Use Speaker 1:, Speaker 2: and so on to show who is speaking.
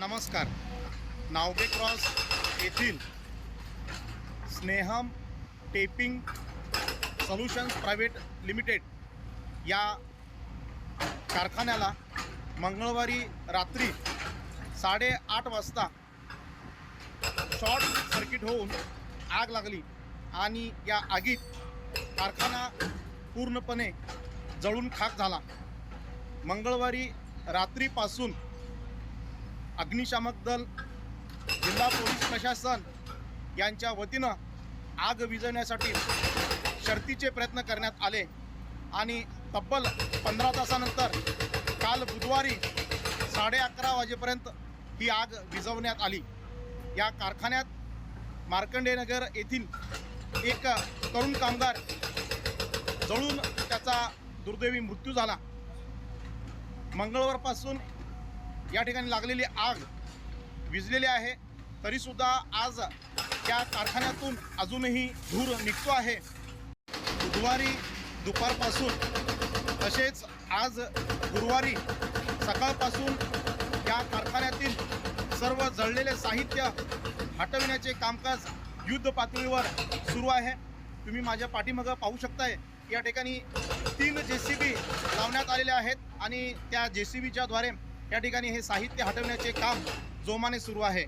Speaker 1: नमस्कार. नावगे क्रॉस येथील Sneham taping solutions private limited या कारखान्याला मंगळवारी रात्री साडेआठ वाजता शॉर्ट सर्किट होऊन आग लागली आणि या आगीत कारखाना पूर्णपणे जळून खाक झाला. मंगळवारी रात्रीपासून अग्निशामक दल जिल्हा पोलीस प्रशासन यांच्या वतीनं आग विझवण्यासाठी शर्तीचे प्रयत्न करण्यात आले. आणि तब्बल पंधरा तासानंतर काल बुधवारी साडे अकरा वाजेपर्यंत ही आग विझवण्यात आली. या कारखान्यात मार्कंडेनगर येथील एक तरुण कामगार जळून त्याचा दुर्दैवी मृत्यू झाला. मंगळवारपासून या ठिकाणी लागलेली आग विजलेली आहे. तरीसुद्धा आज त्या कारखान्यातून अजूनही धूर निघतो आहे. बुधवारी दुपारपासून तसेच आज गुरुवारी सकाळपासून या कारखान्यातील सर्व जळलेले साहित्य हटविण्याचे कामकाज युद्ध पातळीवर सुरू आहे. तुम्ही माझ्या पाठीमागं पाहू शकताय या ठिकाणी तीन जे सी बी लावण्यात आलेले आहेत आणि त्या जे सी बीच्याद्वारे या ठिकाणी हे साहित्य हटवण्याचे काम जोमाने सुरू आहे.